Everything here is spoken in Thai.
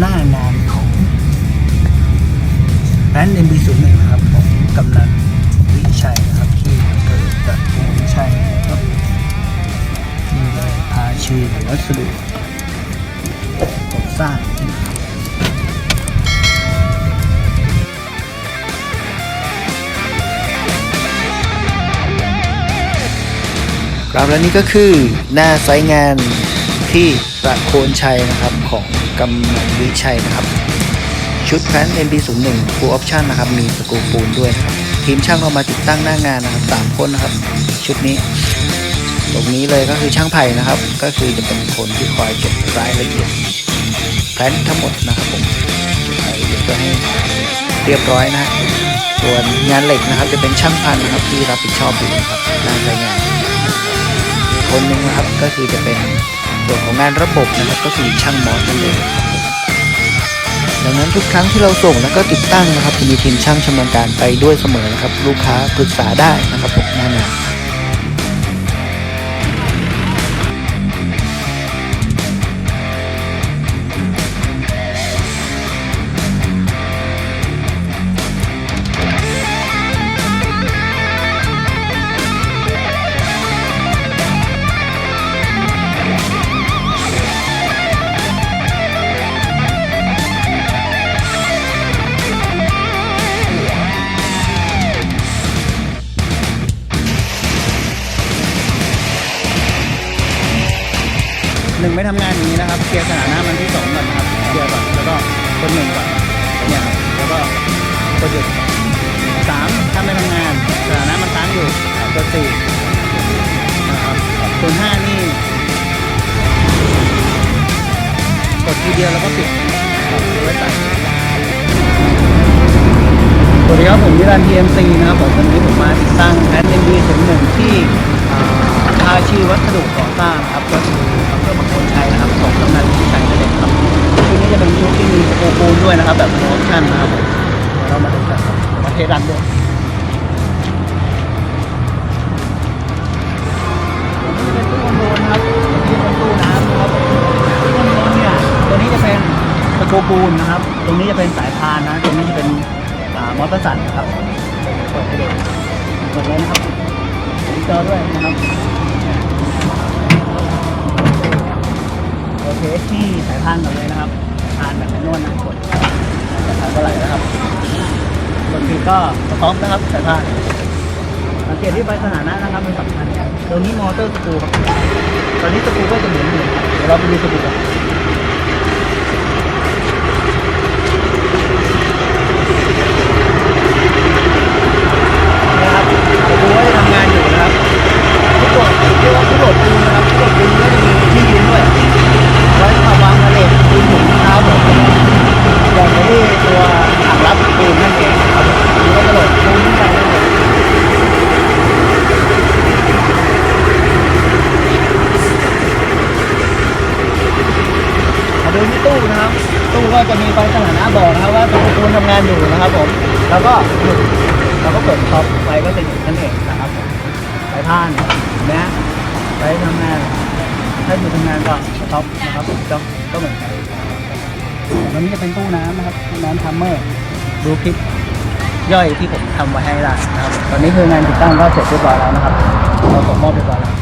หน้างานของร้าน MB01 นะครับของกำนันวิชัยนะครับที่อำเภอตะปูชัยนะครับนี่เลยพาชีวัสดุก่อสร้างครับครับและนี่ก็คือหน้าไซต์งานที่ประโคนชัยนะครับของ กำนันวิชัยนะครับ ชุดแพลน MB01 Full Option นะครับ มีสกูปูนด้วยนะครับ ทีมช่างเรามาติดตั้งหน้างานนะครับสามคนนะครับ ชุดนี้ ตรงนี้เลยก็คือช่างไผ่นะครับ ก็คือจะเป็นคนที่คอยเก็บรายละเอียดแพลนทั้งหมดนะครับผมรายละเอียดเพื่อให้เรียบร้อยนะส่วนงานเหล็กนะครับ จะเป็นช่างพันนะครับที่รับผิดชอบอยู่นะครับงานใช้งาน คนหนึ่งนะครับก็คือจะเป็นส่วนของงานระบบนะครับก็คือช่างมอสนั่นเองครับผมดังนั้นทุกครั้งที่เราส่งแล้วก็ติดตั้งนะครับจะมีทีมช่างชำนาญการไปด้วยเสมอนะครับ ลูกค้าปรึกษาได้นะครับผมหน้างาน นึ่งไม่ทำงานอย่างนี้นะครับ เคลียร์สถานะมันที่สองก่อนนะครับ เคลียร์ก่อนแล้วก็คนหนึ่งก่อนเนี่ยครับแล้วก็คนหยุดสามถ้าไม่ทำงานสถานะมันค้างอยู่ตัวสี่นะครับส่วห้านี่กดทีเดียวแล้วก็ปิดครับเอาไว้ตัดสวัสดีครับผมนิรันดร์ TMC นะครับผมวันนี้ผมมาติดตั้งแอด MV 0 1ที่อ่ ด้วยนะครับแบบโปรโมชั่นนะครับผมเรามาดูกันครับมาเทรันด้วยตัวนี้เป็นตู้คอนโดนะครับตัวนี้เป็นตู้น้ำนะครับตู้คอนโดเนี่ยตัวนี้จะเป็นสกูปูนนะครับ ตรงนี้จะเป็นสายพานนะตรงนี้จะเป็นมอเตอร์สันนะครับเปิดให้ดูเปิดเลยนะครับมีจอด้วยนะครับโอเคที่สายพานก่อนเลยนะครับพานแบบแมนนวลนะกด สายพานเท่าไหร่นะครับบางทีก็สต๊อปนะครับสายพานสังเกตที่ใบสถานะนะครับเป็นสำคัญตรงนี้มอเตอร์สกูครับตอนนี้สกูก็จะเหมือยู่นะครับเดี๋ยวเราไปดูสกูกันนะครับสกรูก็จะทำงานอยู่นะครับทุกตัวเรียกว่าทุกโหลดปูนนะครับทุกโหลดปูนก็จะมีที่ยืนด้วย ไว้มาวางทะเลปูนหมุนนะครับผมอย่างที่ตัวอ่างรับปูนนั่นเองครับผมนี่ก็จะโหลดปูนขึ้นไปนั่นเอง มาดูที่ตู้นะครับ ตู้ก็จะมีไฟสถานะบอกนะครับว่าตัวปูนทำงานอยู่นะครับผม แล้วก็หยุดเราก็กดท็อปไฟก็จะหยุดนั่นเองนะครับผมไฟผ่านนะไฟทำงานถ้าอยู่ทำงานก็สต็อปนะครับก็อก็เหมือนกันวันนี้จะเป็นตู้น้ำนะครับตู้น้ำทัมเมอร์ดูคลิปย่อยที่ผมทำไว้ให้ได้นะครับ ตอนนี้คืองานติดตั้งก็เสร็จเรียบร้อยแล้วนะครับเราส่งมอบเรียบร้อยแล้ว